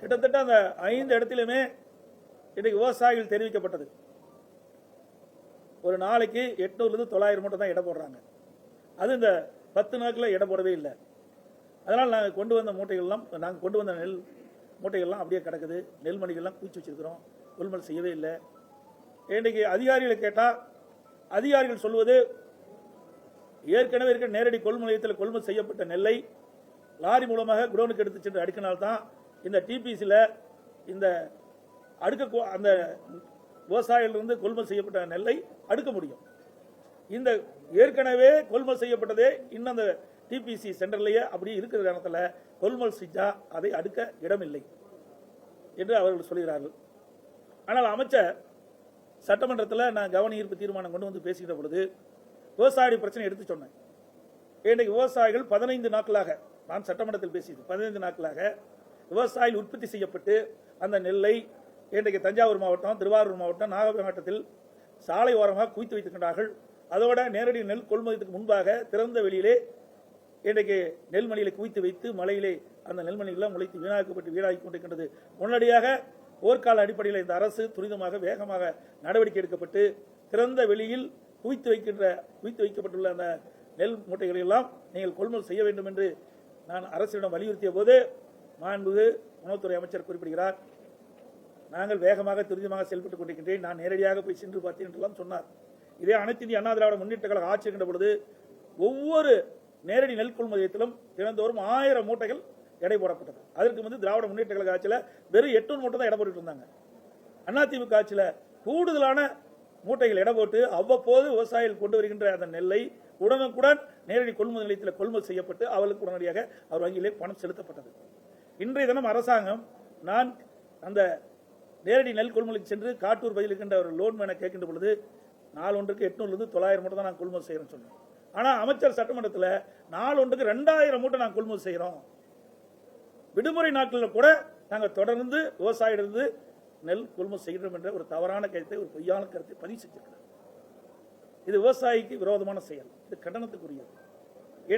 கிட்டத்தட்ட அந்த ஐந்து இடத்திலுமே இன்னைக்கு விவசாயிகள் தெரிவிக்கப்பட்டது. ஒரு நாளைக்கு எட்நூறுலேருந்து தொள்ளாயிரம் மூட்டை தான் எடை போடுறாங்க. அது இந்த பத்து நாட்களில் எடை போடவே இல்லை. அதனால் நாங்கள் கொண்டு வந்த மூட்டைகள்லாம் நாங்கள் கொண்டு வந்த நெல் மூட்டைகள்லாம் அப்படியே கிடக்குது. நெல் மணிகள்லாம் குவிச்சு வச்சிருக்கிறோம். கொள்முதல் செய்யவே இல்லை. இன்றைக்கு அதிகாரிகளை கேட்டால் அதிகாரிகள் சொல்வது ஏற்கனவே இருக்கிற நேரடி கொள்முதல் நிலையத்தில் கொள்முதல் செய்யப்பட்ட நெல்லை லாரி மூலமாக குடோனுக்கு எடுத்து சென்று அடுக்கினால்தான் இந்த டிபிசியில் இந்த அடுக்க கூ- அந்த விவசாயிகளிலிருந்து கொள்முதல் செய்யப்பட்ட நெல்லை அடுக்க முடியும். இந்த ஏற்கனவே கொள்முதல் செய்யப்பட்டதே இன்னும் அந்த டிபிசி சென்டர்லேயே அப்படி இருக்கிற காரணத்தில் கொள்முதல் செஞ்சால் அதை அடுக்க இடமில்லை என்று அவர்கள் சொல்கிறார்கள். ஆனால் அமைச்சர் சட்டமன்றத்தில் நான் கவன ஈர்ப்பு தீர்மானம் கொண்டு வந்து பேசுகிற பொழுது விவசாய பிரச்சனை எடுத்து சொன்னேன். இன்றைக்கு விவசாயிகள் பதினைந்து நாட்களாக நான் சட்டமன்றத்தில் பேசியது பதினைந்து நாட்களாக விவசாயிகள் உற்பத்தி செய்யப்பட்டு அந்த நெல்லை இன்றைக்கு தஞ்சாவூர் மாவட்டம் திருவாரூர் மாவட்டம் நாகபுரம் மாவட்டத்தில் சாலை ஓரமாக குவித்து வைத்திருக்கிறார்கள் அதோட நேரடி நெல் கொள்முதலுக்கு முன்பாக திறந்த வெளியிலே இன்றைக்கு நெல்மணிகளை குவித்து வைத்து மலையிலே அந்த நெல்மணிகள்லாம் முளைத்து வீணாக்கப்பட்டு வீணாகி கொண்டிருக்கின்றது. உடனடியாக போர்க்கால அடிப்படையில் இந்த அரசு துரிதமாக வேகமாக நடவடிக்கை எடுக்கப்பட்டு திறந்த வெளியில் குவித்து வைக்கின்ற குவித்து வைக்கப்பட்டுள்ள அந்த நெல் மூட்டைகளை எல்லாம் நீங்கள் கொள்முதல் செய்ய வேண்டும் என்று நான் அரசிடம் வலியுறுத்திய போது மாண்புகு உணவுத்துறை அமைச்சர் குறிப்பிடுகிறார். நாங்கள் வேகமாக துரிதமாக செயல்பட்டுக் கொண்டிருக்கின்றேன். நான் நேரடியாக போய் சென்று பார்த்தேன் என்றெல்லாம் சொன்னார். இதே அனைத்து இந்திய அண்ணா திராவிட முன்னேற்ற கழக ஆட்சி இருக்கின்ற பொழுது ஒவ்வொரு நேரடி நெல் கொள்முதலத்திலும் தினந்தோறும் ஆயிரம் மூட்டைகள் எடை போடப்பட்டது. அதற்கு வந்து திராவிட முன்னேற்ற கழக ஆட்சியில் வெறும் எட்டு மூட்டை தான் எடை போட்டுட்டு இருந்தாங்க. அதிமுக ஆட்சியில் கூடுதலான மூட்டைகள் எடை போட்டு அவ்வப்போது விவசாயிகள் கொண்டு வருகின்ற அந்த நெல்லை உடனுக்குடன் நேரடி கொள்முதல் நிலையத்தில் கொள்முதல் செய்யப்பட்டு அவர்களுக்கு உடனடியாக அவர் வங்கியிலே பணம் செலுத்தப்பட்டது. இன்றைய தினம் அரசாங்கம் நான் அந்த நேரடி நெல் கொள்முதலுக்கு சென்று காட்டூர் பகுதியில் இருக்கின்ற ஒரு லோன் மேனை கேட்கின்ற பொழுது நாலு ஒன்றுக்கு எட்நூறுலேருந்து தொள்ளாயிரம் மூட்டை தான் நான் கொள்முதல் செய்கிறேன்னு சொன்னேன். ஆனால் அமைச்சர் சட்டமன்றத்தில் நாலு ஒன்றுக்கு ரெண்டாயிரம் மூட்டை நான் கொள்முதல் செய்கிறோம் விடுமுறை நாட்களில் கூட நாங்கள் தொடர்ந்து விவசாயியிலிருந்து நெல் கொள்முதல் செய்கிறோம் என்ற ஒரு தவறான கருத்தை ஒரு பொய்யான கருத்தை பதிவு செஞ்சிருக்கிறார். இது விவசாயிக்கு விரோதமான செயல். இது கண்டனத்துக்குரியது.